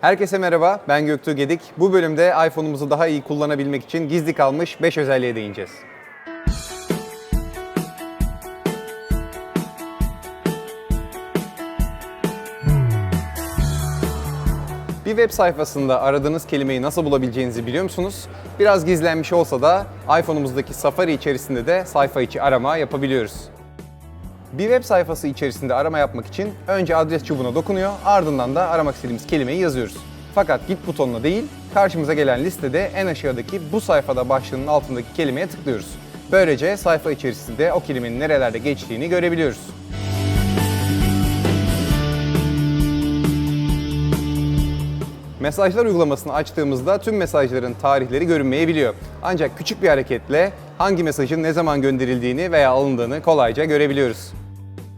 Herkese merhaba, ben Göktuğ Gedik. Bu bölümde iPhone'umuzu daha iyi kullanabilmek için gizli kalmış 5 özelliğe değineceğiz. Bir web sayfasında aradığınız kelimeyi nasıl bulabileceğinizi biliyor musunuz? Biraz gizlenmiş olsa da iPhone'umuzdaki Safari içerisinde de sayfa içi arama yapabiliyoruz. Bir web sayfası içerisinde arama yapmak için önce adres çubuğuna dokunuyor, ardından da aramak istediğimiz kelimeyi yazıyoruz. Fakat git butonuna değil, karşımıza gelen listede en aşağıdaki bu sayfada başlığının altındaki kelimeye tıklıyoruz. Böylece sayfa içerisinde o kelimenin nerelerde geçtiğini görebiliyoruz. Mesajlar uygulamasını açtığımızda tüm mesajların tarihleri görünmeyebiliyor. Ancak küçük bir hareketle hangi mesajın ne zaman gönderildiğini veya alındığını kolayca görebiliyoruz.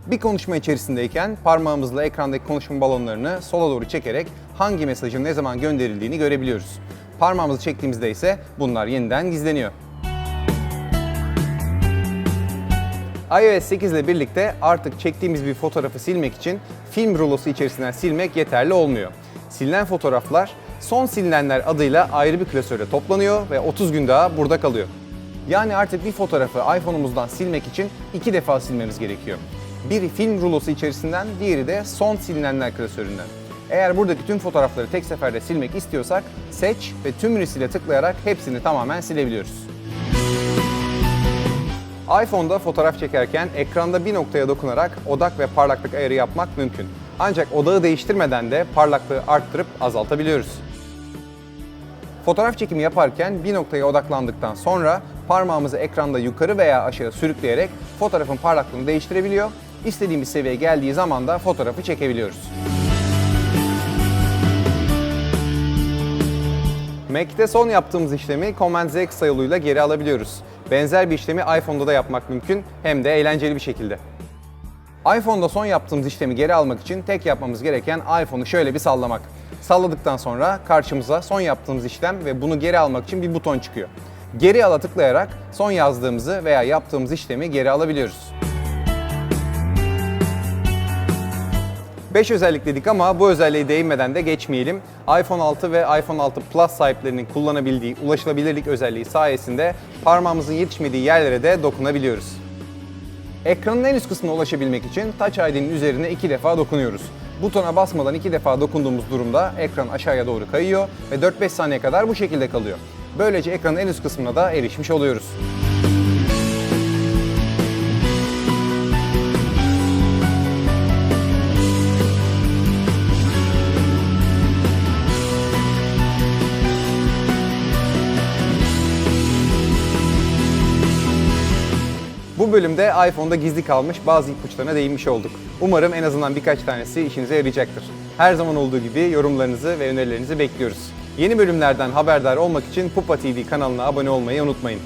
Bir konuşma içerisindeyken parmağımızla ekrandaki konuşma balonlarını sola doğru çekerek hangi mesajın ne zaman gönderildiğini görebiliyoruz. Parmağımızı çektiğimizde ise bunlar yeniden gizleniyor. iOS 8 ile birlikte artık çektiğimiz bir fotoğrafı silmek için film rulosu içerisinden silmek yeterli olmuyor. Silinen fotoğraflar son silinenler adıyla ayrı bir klasöre toplanıyor ve 30 gün daha burada kalıyor. Yani artık bir fotoğrafı iPhone'umuzdan silmek için iki defa silmemiz gerekiyor. Biri film rulosu içerisinden, diğeri de son silinenler klasöründen. Eğer buradaki tüm fotoğrafları tek seferde silmek istiyorsak seç ve tümünü sile tıklayarak hepsini tamamen silebiliyoruz. iPhone'da fotoğraf çekerken ekranda bir noktaya dokunarak odak ve parlaklık ayarı yapmak mümkün. Ancak odağı değiştirmeden de parlaklığı arttırıp azaltabiliyoruz. Fotoğraf çekimi yaparken bir noktaya odaklandıktan sonra parmağımızı ekranda yukarı veya aşağı sürükleyerek fotoğrafın parlaklığını değiştirebiliyor. İstediğimiz seviyeye geldiği zaman da fotoğrafı çekebiliyoruz. Mac'te son yaptığımız işlemi Command Z kısa yoluyla geri alabiliyoruz. Benzer bir işlemi iPhone'da da yapmak mümkün hem de eğlenceli bir şekilde. iPhone'da son yaptığımız işlemi geri almak için tek yapmamız gereken iPhone'u şöyle bir sallamak. Salladıktan sonra karşımıza son yaptığımız işlem ve bunu geri almak için bir buton çıkıyor. Geri ala tıklayarak son yazdığımızı veya yaptığımız işlemi geri alabiliyoruz. 5 özellik dedik ama bu özelliğe değinmeden de geçmeyelim. iPhone 6 ve iPhone 6 Plus sahiplerinin kullanabildiği ulaşılabilirlik özelliği sayesinde parmağımızın yetişmediği yerlere de dokunabiliyoruz. Ekranın en üst kısmına ulaşabilmek için Touch ID'nin üzerine iki defa dokunuyoruz. Butona basmadan iki defa dokunduğumuz durumda ekran aşağıya doğru kayıyor ve 4-5 saniye kadar bu şekilde kalıyor. Böylece ekranın en üst kısmına da erişmiş oluyoruz. Bu bölümde iPhone'da gizli kalmış bazı ipuçlarına değinmiş olduk. Umarım en azından birkaç tanesi işinize yarayacaktır. Her zaman olduğu gibi yorumlarınızı ve önerilerinizi bekliyoruz. Yeni bölümlerden haberdar olmak için Pupa TV kanalına abone olmayı unutmayın.